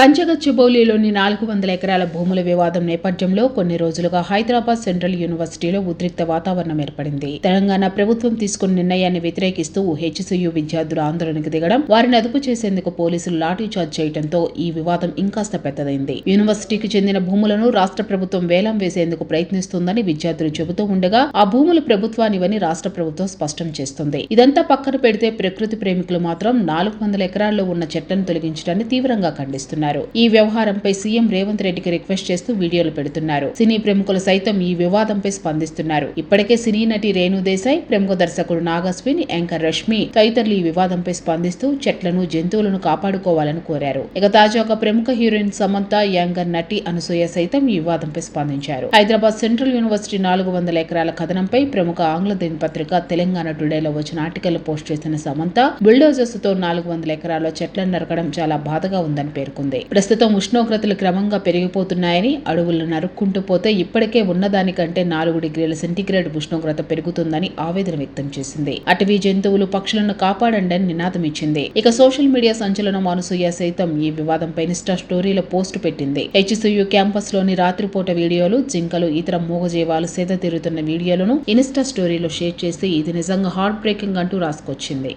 కంచగచ్చిబౌలిలోని నాలుగు వందల ఎకరాల భూముల వివాదం నేపథ్యంలో కొన్ని రోజులుగా హైదరాబాద్ సెంట్రల్ యూనివర్సిటీలో ఉద్రిక్త వాతావరణం ఏర్పడింది. తెలంగాణ ప్రభుత్వం తీసుకున్న నిర్ణయాన్ని వ్యతిరేకిస్తూ హెచ్సియు విద్యార్థులు ఆందోళనకు దిగడం వారిని అదుపు చేసేందుకు పోలీసులు లాఠీ చార్జ్ చేయడంతో ఈ వివాదం ఇంకాస్త పెద్దదైంది. యూనివర్సిటీకి చెందిన భూములను రాష్ట్ర ప్రభుత్వం వేలం వేసేందుకు ప్రయత్నిస్తుందని విద్యార్థులు చెబుతూ ఉండగా ఆ భూములు ప్రభుత్వానివని రాష్ట్ర ప్రభుత్వం స్పష్టం చేస్తుంది. ఇదంతా పక్కన పెడితే ప్రకృతి ప్రేమికులు మాత్రం నాలుగు వందల ఎకరాల్లో ఉన్న చెట్లను తొలగించడాన్ని తీవ్రంగా ఖండిస్తున్నారు. ఈ వ్యవహారంపై సీఎం రేవంత్ రెడ్డికి రిక్వెస్ట్ చేస్తూ వీడియోలు పెడుతున్నారు. సినీ ప్రముఖులు సైతం ఈ వివాదంపై స్పందిస్తున్నారు. ఇప్పటికే సినీ నటి రేణు దేశాయ్ ప్రముఖ దర్శకుడు నాగస్విన్ యాంకర్ రష్మి తదితరులు ఈ వివాదంపై స్పందిస్తూ చెట్లను జంతువులను కాపాడుకోవాలని కోరారు. ఇక తాజాగా ప్రముఖ హీరోయిన్ సమంత యాంకర్ నటి అనసూయ సైతం ఈ వివాదంపై స్పందించారు. హైదరాబాద్ సెంట్రల్ యూనివర్సిటీ నాలుగు వందల ఎకరాల కథనంపై ప్రముఖ ఆంగ్ల దినపత్రిక తెలంగాణ టుడేలో వచ్చిన ఆర్టికల్ పోస్ట్ చేసిన సమంత బుల్డోజర్స్తో నాలుగు వందల ఎకరాల్లో చెట్లను నరకడం చాలా బాధగా ఉందని పేర్కొంది. ప్రస్తుతం ఉష్ణోగ్రతలు క్రమంగా పెరిగిపోతున్నాయని అడవులను నరుక్కుంటూ పోతే ఇప్పటికే ఉన్నదానికంటే నాలుగు డిగ్రీల సెంటీగ్రేడ్ ఉష్ణోగ్రత పెరుగుతుందని ఆవేదన వ్యక్తం చేసింది. అటవీ జంతువులు పక్షులను కాపాడండి అని నినాదం ఇచ్చింది. ఇక సోషల్ మీడియా సంచలనం అనసూయ సైతం ఈ వివాదంపై ఇన్స్టా స్టోరీలో పోస్ట్ పెట్టింది. హెచ్సియు క్యాంపస్లోని రాత్రిపూట వీడియోలు జింకలు ఇతర మూగజీవాలు సేద తీరుతున్న వీడియోలను ఇన్స్టా స్టోరీలో షేర్ చేసి ఇది నిజంగా హార్ట్ బ్రేకింగ్ అంటూ రాసుకొచ్చింది.